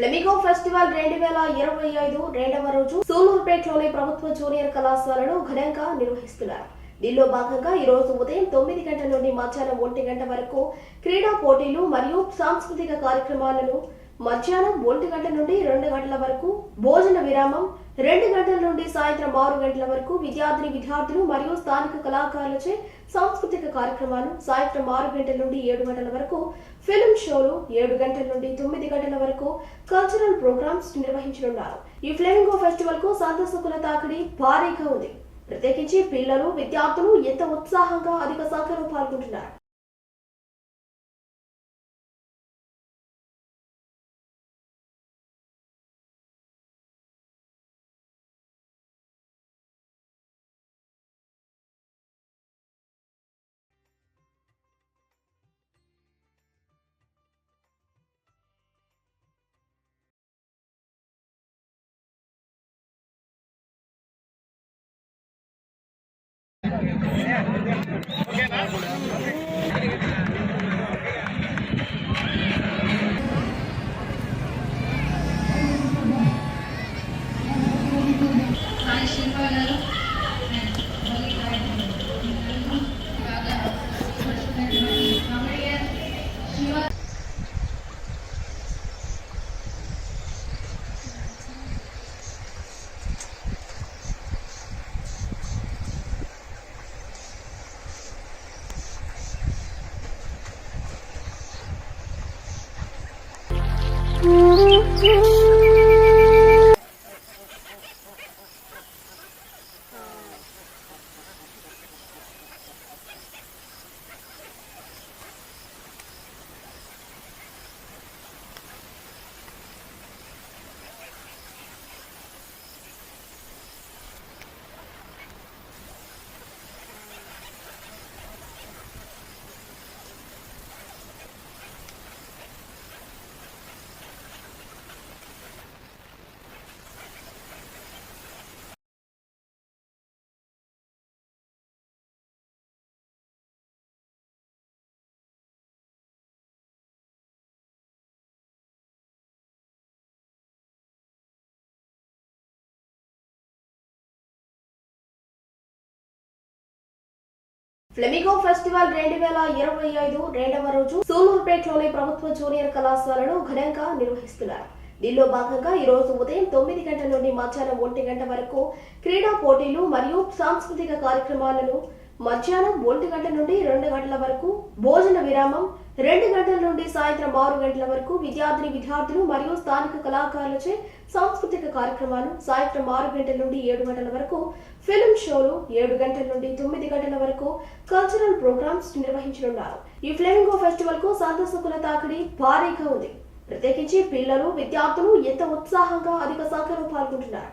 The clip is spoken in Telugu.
ఫ్లెమిగో ఫెస్టివల్ రెండు వేల ఇరవై ఐదు రెండవ రోజు సూలూరుపేటలోని ప్రభుత్వ జూనియర్ కళాశాలను ఘనంగా నిర్వహిస్తున్నారు. దీనిలో భాగంగా ఈ రోజు ఉదయం తొమ్మిది గంటల నుండి మధ్యాహ్నం ఒంటి గంట వరకు క్రీడా పోటీలు మరియు సాంస్కృతిక కార్యక్రమాలను మధ్యాహ్నం ఒంటి గంట నుండి రెండు గంటల వరకు భోజన విరామం రెండు గంటల నుండి సాయంత్రం ఆరు గంటల వరకు విద్యార్థిని విద్యార్థులు మరియు స్థానిక కళాకారులచే సాంస్కృతిక కార్యక్రమాలు సాయంత్రం ఆరు గంటల నుండి ఏడు గంటల వరకు ఫిల్మ్ షోలు ఏడు గంటల నుండి తొమ్మిది గంటల వరకు కల్చరల్ ప్రోగ్రామ్స్ నిర్వహించనున్నారు. ఈ ఫ్లేమింగో ఫెస్టివల్కు సందర్శకుల తాకిడి భారీగా ఉంది. ప్రత్యేకించి పిల్లలు విద్యార్థులు ఎంత ఉత్సాహంగా అధిక సంఖ్యలో పాల్గొంటున్నారు? Yeah, yeah, yeah. Mm-hmm. Flamingo festival రెండు వేల ఇరవై ఐదు రెండవ రోజు సూలూరుపేటలోని ప్రభుత్వ జూనియర్ కళాశాలను ఘనంగా నిర్వహిస్తున్నారు. దీనిలో భాగంగా ఈ రోజు ఉదయం తొమ్మిది గంటల నుండి మధ్యాహ్నం ఒంటి గంట వరకు క్రీడా పోటీలు మరియు సాంస్కృతిక కార్యక్రమాలను మధ్యాహ్నం ఒంటి గంట నుండి రెండు గంటల వరకు భోజన విరామం రెండు గంటల నుండి సాయంత్రం ఆరు గంటల వరకు విద్యార్థిని విద్యార్థులు మరియు స్థానిక కళాకారులచే సాంస్కృతిక కార్యక్రమాలు సాయంత్రం ఆరు గంటల నుండి ఏడు గంటల వరకు ఫిల్మ్ షోలు ఏడు గంటల నుండి తొమ్మిది గంటల వరకు కల్చరల్ ప్రోగ్రామ్స్ నిర్వహించనున్నారు. ఈ ఫ్లేమింగో ఫెస్టివల్కు సందర్శకుల తాకిడి భారీగా ఉంది. ప్రత్యేకించి పిల్లలు విద్యార్థులు ఎంత ఉత్సాహంగా అధిక సంఖ్యలో పాల్గొంటున్నారు.